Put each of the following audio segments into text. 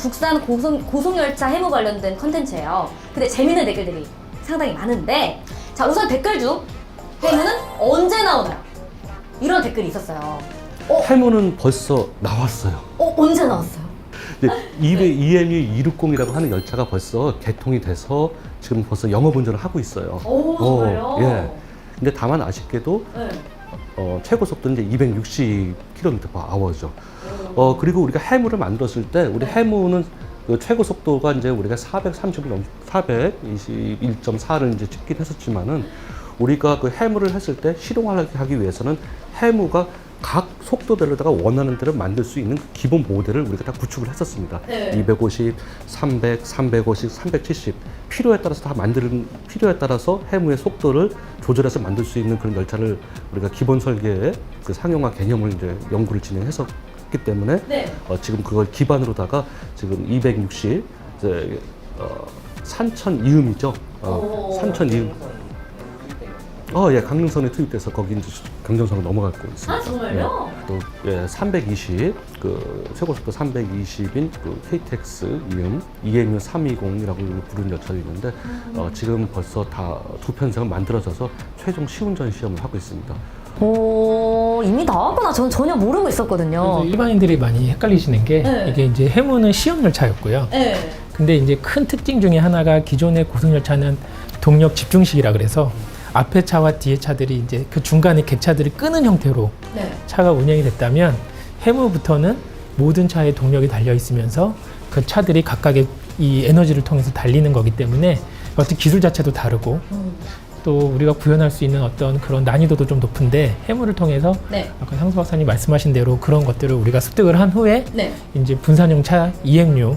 국산 고속, 고속열차 해무 관련된 컨텐츠예요. 근데 재밌는 댓글들이 상당히 많은데 자 우선 댓글 중 해무는 언제 나오나요? 이런 댓글이 있었어요. 해무는 벌써 나왔어요. 어 언제 나왔어요? 근데 200 EMU 260이라고 하는 열차가 벌써 개통이 돼서 지금 벌써 영업 운전을 하고 있어요. 오 정말요? 예. 근데 다만 아쉽게도 네. 어, 최고 속도는 이제 260km h죠. 어, 그리고 우리가 해무를 만들었을 때 우리 해무는 그 최고 속도가 이제 우리가 430을 넘, 421.4를 이제 찍긴 했었지만은 우리가 그 해무를 했을 때 실용화하기 하기 위해서는 해무가 각 속도대로다가 원하는 대로 만들 수 있는 그 기본 모델을 우리가 다 구축을 했었습니다. 네. 250, 300, 350, 370 필요에 따라서 다 만드는 필요에 따라서 해무의 속도를 조절해서 만들 수 있는 그런 열차를 우리가 기본 설계의 그 상용화 개념을 이제 연구를 진행 했었기 때문에 네. 어, 지금 그걸 기반으로다가 지금 260 이제 어, 산천 이음이죠. 어, 오. 산천 이음. 어, 예, 강릉선에 투입돼서 거기 이제 강정선으로 넘어가고 있습니다. 아 정말요? 또 예, 320, 그 최고속도 320인 그 KTX 이음 EMU 320이라고 부르는 열차도 있는데 어, 지금 벌써 다 두 편성은 만들어져서 최종 시운전 시험을 하고 있습니다. 오 이미 나왔구나. 전 전혀 모르고 있었거든요. 일반인들이 많이 헷갈리시는 게 네. 이게 이제 해무는 시험 열차였고요. 네. 근데 이제 큰 특징 중에 하나가 기존의 고속 열차는 동력 집중식이라 그래서 앞에 차와 뒤에 차들이 이제 그 중간에 객차들을 끄는 형태로 네. 차가 운행이 됐다면 해무부터는 모든 차에 동력이 달려 있으면서 그 차들이 각각의 이 에너지를 통해서 달리는 거기 때문에 어떤 기술 자체도 다르고 음. 또 우리가 구현할 수 있는 어떤 그런 난이도도 좀 높은데 해무를 통해서 네. 아까 상수 박사님 말씀하신 대로 그런 것들을 우리가 습득을 한 후에 네. 이제 분산형 차 EMU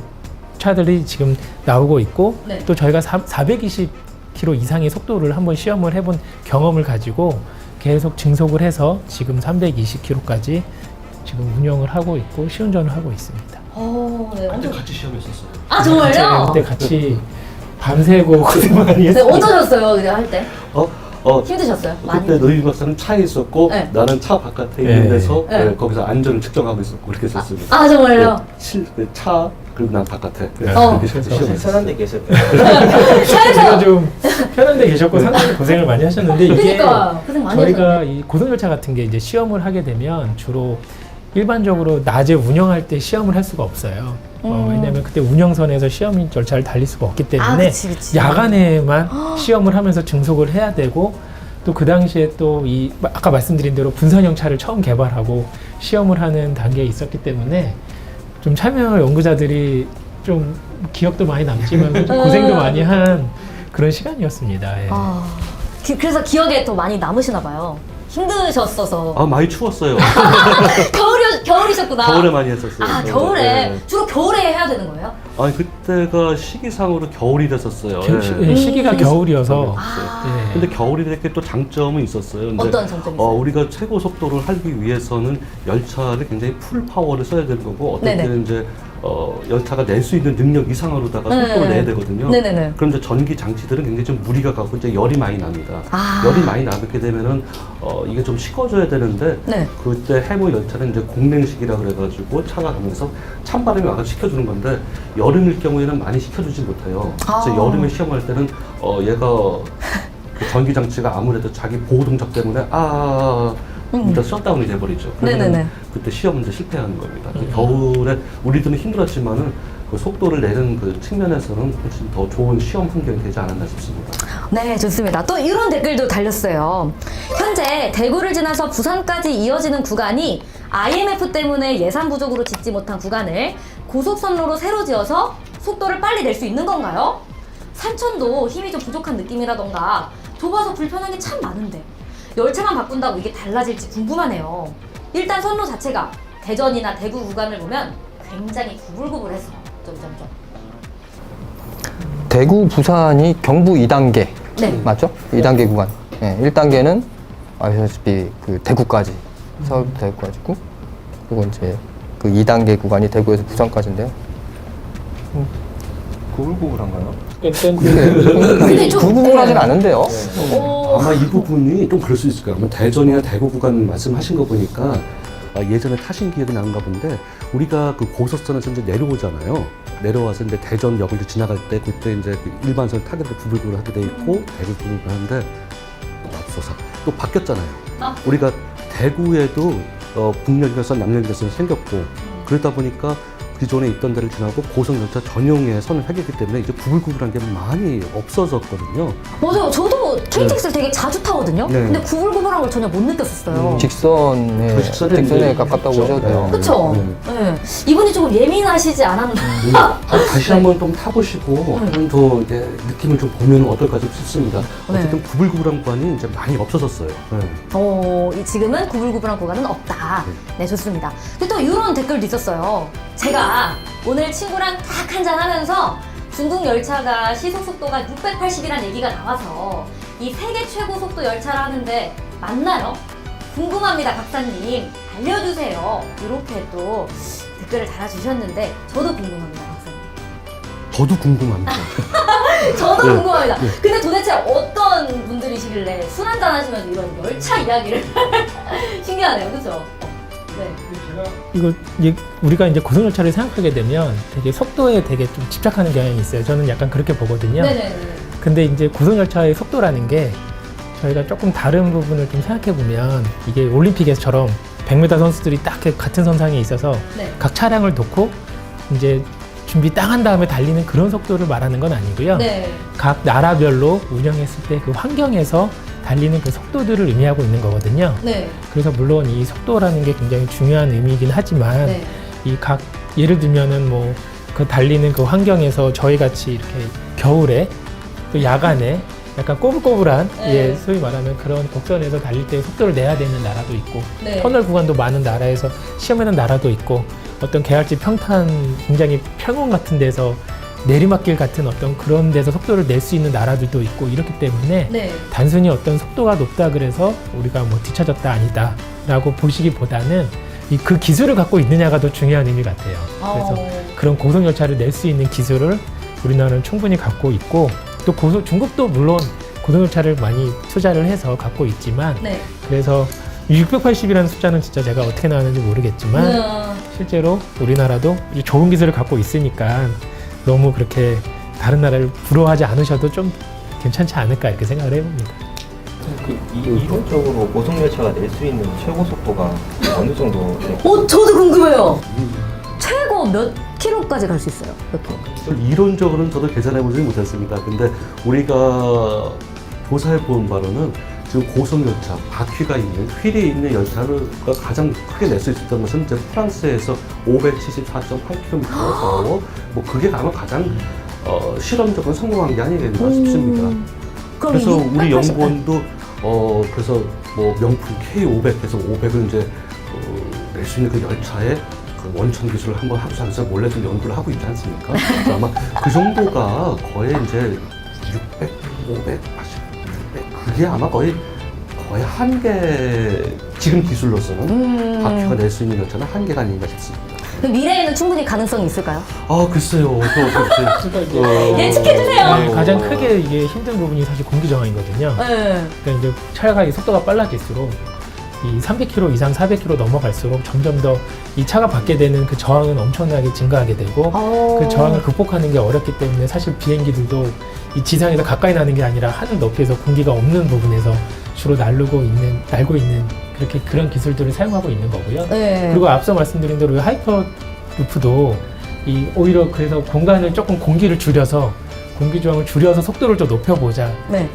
차들이 지금 나오고 있고 네. 또 저희가 420km 이상의 속도를 한번 시험을 해본 경험을 가지고 계속 증속을 해서 지금 320km까지 지금 운영을 하고 있고 시운전을 하고 있습니다. 오, 네. 엄청... 같이 시험했었어요. 아 정말요? 그때 같이 밤새고 고생 많이 네, 했어요. 어떠셨어요? 그때 할 때? 어, 어, 힘드셨어요? 많이? 그때 너희 박사는 차에 있었고 네. 나는 차 바깥에 네. 있는 데서 네. 네, 거기서 안전을 측정하고 있었고 그렇게 했었습니다. 아 정말요? 네, 실, 그 차, 그리고 난 바깥에. 네, 어. 그렇게. 편한 데. 제가 차에서 좀 편한 데 계셨고 상당히 고생을 많이 하셨는데 이게 그러니까 고생 많이 저희가 하셨네. 이 고속열차 같은 게 이제 시험을 하게 되면 주로 일반적으로 낮에 운영할 때 시험을 할 수가 없어요. 어, 음. 왜냐하면 그때 운영선에서 시험 절차를 달릴 수가 없기 때문에 아, 그치, 그치. 야간에만 시험을 하면서 증속을 해야 되고 또 그 당시에 또 이 아까 말씀드린 대로 분산형 차를 처음 개발하고 시험을 하는 단계에 있었기 때문에 좀 참여 연구자들이 좀 기억도 많이 남지만 좀 고생도 많이 한 그런 시간이었습니다. 예. 아, 기- 그래서 기억에 더 많이 남으시나 봐요. 힘드셨어서. 아, 많이 추웠어요. 겨울이, 겨울이셨구나. 겨울에 많이 했었어요. 아, 겨울에. 네. 주로 겨울에 해야 되는 거예요? 아니, 그때가 시기상으로 겨울이 됐었어요. 겨- 예. 예, 시기가 음. 겨울이어서 아, 예. 근데 겨울이 되게 또 장점은 있었어요. 근데 어떤 장점이 어, 있어요? 우리가 최고 속도를 하기 위해서는 열차를 굉장히 풀 파워를 써야 되는 거고 어떨 네네. 때는 이제 어, 열차가 낼 수 있는 능력 이상으로다가 네. 속도를 내야 되거든요. 네네네. 그럼 이제 전기 장치들은 굉장히 좀 무리가 가고 이제 열이 많이 납니다. 아. 열이 많이 나게 되면은 어, 이게 좀 식어져야 되는데 네. 그때 해무 열차는 이제 공냉식이라 그래가지고 차가 가면서 찬바람이 와서 식혀주는 건데 여름일 경우에는 많이 식혀주지 못해요. 그래서 아. 여름에 시험할 때는 어, 얘가 그 전기 장치가 아무래도 자기 보호 동작 때문에 아 일단 셧다운이 돼버리죠. 그러면 음. 네네네. 그때 시험 문제 실패하는 겁니다. 그 겨울에 우리들은 힘들었지만은 그 속도를 내는 그 측면에서는 훨씬 더 좋은 시험 환경이 되지 않았나 싶습니다. 네, 좋습니다. 또 이런 댓글도 달렸어요. 현재 대구를 지나서 부산까지 이어지는 구간이 IMF 때문에 예산 부족으로 짓지 못한 구간을 고속선로로 새로 지어서 속도를 빨리 낼 수 있는 건가요? 산천도 힘이 좀 부족한 느낌이라던가 좁아서 불편한 게 참 많은데 열차만 바꾼다고 이게 달라질지 궁금하네요. 일단 선로 자체가 대전이나 대구 구간을 보면 굉장히 구불구불해서 점점점. 대구, 부산이 경부 2단계 네. 맞죠? 2단계 구간. 예, 1단계는 아시다시피 그 대구까지 서울 대구까지고 그리고 이제 그 2단계 구간이 대구에서 부산까지인데요. 음, 구불구불한가요? 근데 좀- 구불구불하진 네. 않은데요. 오. 아마 이 부분이 좀 그럴 수 있을 거예요. 아마 대전이나 대구 구간 말씀하신 거 보니까 아, 예전에 타신 기억이 나는가 본데 우리가 그 고속선에서 이제 내려오잖아요. 내려와서 이제 대전역을 이제 지나갈 때 그때 이제 그 일반선 타게 돼 구불구불 하게 돼 있고 대구 구불구불 하는데 맙소사 또 바뀌었잖아요. 아. 우리가 대구에도 어, 북녘에서 남녘에서 생겼고 그러다 보니까 기존에 있던 데를 지나고 고속열차 전용의 선을 하기 때문에 이제 구불구불한 게 많이 없어졌거든요. 맞아요. 저도 KTX를 되게 자주 타거든요. 네. 근데 구불구불한 걸 전혀 못 느꼈었어요. 직선에 그 직선에 직선에 이제 가깝다고. 보셔도 돼요. 네. 그쵸? 네. 이분이 조금 예민하시지 않았나. 음, 아, 다시 한번 좀 타보시고 좀 더 이제 느낌을 좀 보면 어떨까 좀 싶습니다. 네. 어쨌든 구불구불한 구간이 이제 많이 없어졌어요. 네. 어, 이 지금은 구불구불한 구간은 없다. 네, 좋습니다. 근데 또 이런 댓글도 있었어요. 제가 오늘 친구랑 딱 한잔 하면서 중국 열차가 시속 속도가 680이라는 얘기가 나와서 이 세계 최고 속도 열차를 하는데 맞나요? 궁금합니다, 박사님. 알려주세요. 이렇게 또 댓글을 달아주셨는데 저도 궁금합니다, 박사님. 저도 궁금합니다. 저도 네. 궁금합니다. 근데 도대체 어떤 분들이시길래 술 한잔 하시면서 이런 열차 이야기를 신기하네요, 그렇죠? 네. 이거 우리가 이제 고속열차를 생각하게 되면 되게 속도에 되게 좀 집착하는 경향이 있어요. 저는 약간 그렇게 보거든요. 네네네. 근데 이제 고속 열차의 속도라는 게 저희가 조금 다른 부분을 좀 생각해 보면 이게 올림픽에서처럼 100m 선수들이 딱 같은 선상에 있어서 네. 각 차량을 놓고 이제 준비 딱 한 다음에 달리는 그런 속도를 말하는 건 아니고요. 네. 각 나라별로 운영했을 때 그 환경에서 달리는 그 속도들을 의미하고 있는 거거든요. 네. 그래서 물론 이 속도라는 게 굉장히 중요한 의미이긴 하지만 네. 이각 예를 들면은 뭐 그 달리는 그 환경에서 저희 같이 이렇게 겨울에 또 야간에 약간 꼬불꼬불한 네. 예 소위 말하면 그런 곡선에서 달릴 때 속도를 내야 되는 나라도 있고 네. 터널 구간도 많은 나라에서 시험하는 나라도 있고 어떤 계열지 평탄 굉장히 평원 같은 데서 내리막길 같은 어떤 그런 데서 속도를 낼 수 있는 나라들도 있고 이렇기 때문에 네. 단순히 어떤 속도가 높다 그래서 우리가 뭐 뒤처졌다 아니다라고 보시기보다는 이 그 기술을 갖고 있느냐가 더 중요한 의미 같아요. 그래서 어, 그런 고속 열차를 낼 수 있는 기술을 우리나라는 충분히 갖고 있고 또 고속 중국도 물론 고속 열차를 많이 투자를 해서 갖고 있지만 네. 그래서 680이라는 숫자는 진짜 제가 어떻게 나왔는지 모르겠지만 네. 실제로 우리나라도 이 좋은 기술을 갖고 있으니까 너무 그렇게 다른 나라를 부러워하지 않으셔도 좀 괜찮지 않을까 이렇게 생각을 해봅니다. 그 이, 이론적으로 고속 열차가 낼 수 있는 최고 속도가 어느 정도? 어, 저도 궁금해요. 몇 킬로까지 갈 수 있어요? 몇 킬로? 이론적으로는 저도 계산해 보지 못했습니다. 근데 우리가 조사해 본 바로는 지금 고속열차, 바퀴가 있는, 휠이 있는 열차가 가장 크게 낼 수 있었던 것은 이제 프랑스에서 574.8km에서 뭐 그게 아마 가장 어, 실험적으로 성공한 게 아니겠나 싶습니다. 음. 그럼 그래서 이 우리 680 연구원도 어 그래서 뭐 명품 K500에서 500을 이제 어, 낼수 있는 그 열차의 그 원천 기술을 한번 합수하면서 몰래 좀 연구를 하고 있지 않습니까? 그래서 아마 그 정도가 거의 이제 600, 500, 80, 600 그게 아마 거의 거의 한계 지금 기술로서는 음. 바퀴가 낼 수 있는 열차는 한계가 아닌가 싶습니다. 그 미래에는 충분히 가능성이 있을까요? 아 글쎄요, 저, 저, 저, 어, 예측해주세요. 네, 가장 크게 이게 힘든 부분이 사실 공기 저항이거든요. 네. 그러니까 이제 차가 이 속도가 빨라질수록 이 300km 이상 400km 넘어갈수록 점점 더 이 차가 받게 되는 그 저항은 엄청나게 증가하게 되고 어. 그 저항을 극복하는 게 어렵기 때문에 사실 비행기들도 이 지상에서 가까이 나는 게 아니라 하늘 높이에서 공기가 없는 부분에서 주로 날르고 있는 날고 있는 그렇게 그런 기술들을 사용하고 있는 거고요. 네. 그리고 앞서 말씀드린 대로 이 하이퍼 루프도 이 오히려 그래서 공간을 조금 공기를 줄여서 공기 저항을 줄여서 속도를 좀 높여보자라는 네.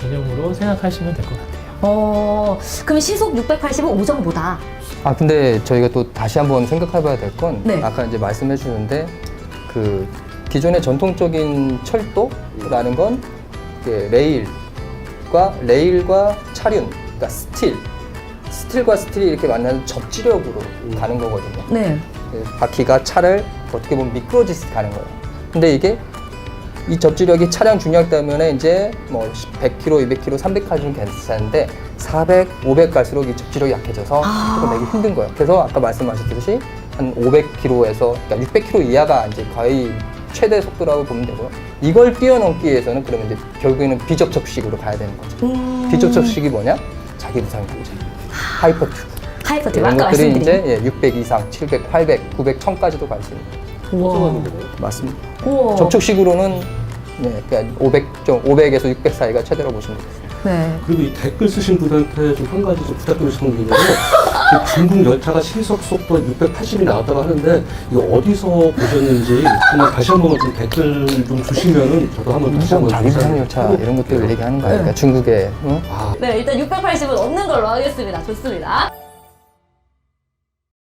개념으로 생각하시면 될 것 같아요. 어, 그럼 시속 680은 오정보다. 아 근데 저희가 또 다시 한번 생각해봐야 될 건 네. 아까 이제 말씀해 주는데 그 기존의 전통적인 철도라는 건 이게 레일과 레일과 차륜, 그러니까 스틸, 스틸과 스틸이 이렇게 만나는 접지력으로 가는 거거든요. 네. 그 바퀴가 차를 어떻게 보면 미끄러지듯이 가는 거예요. 근데 이게 이 접지력이 차량 중량 때문에 이제 뭐 100km, 200km, 300까지는 괜찮은데 400, 500 갈수록 이 접지력이 약해져서 아. 조금 내기 힘든 거예요. 그래서 아까 말씀하셨듯이 한 500km에서 그러니까 600km 이하가 이제 거의 최대 속도라고 보면 되고요. 이걸 뛰어넘기 위해서는 그러면 이제 결국에는 비접촉식으로 가야 되는 거죠. 음. 비접촉식이 뭐냐? 자기 부상 교제, 하이퍼 튜브. 하이, 스펙터 이런 아까 말씀드린. 이제 예, 600 이상, 700, 800, 900, 1000까지도 갈 수 있는. 우와. 맞습니다. 우와. 접촉식으로는 네, 그러니까 500, 좀 500에서 600 사이가 최대로 보시면 되겠습니다. 네. 그리고 이 댓글 쓰신 분한테 좀 한 가지 좀 부탁드리고 싶은 게 있는데 그 중국 열차가 시속 속도 680이 나왔다고 하는데 이거 어디서 보셨는지 한번 다시 한 번만 좀 댓글 좀 주시면은 저도 한번 다시 한번 자율상 열차 이런 것들 얘기하는 거 아닙니까? 중국의 어? 아, 네, 일단 680은 없는 걸로 하겠습니다. 좋습니다.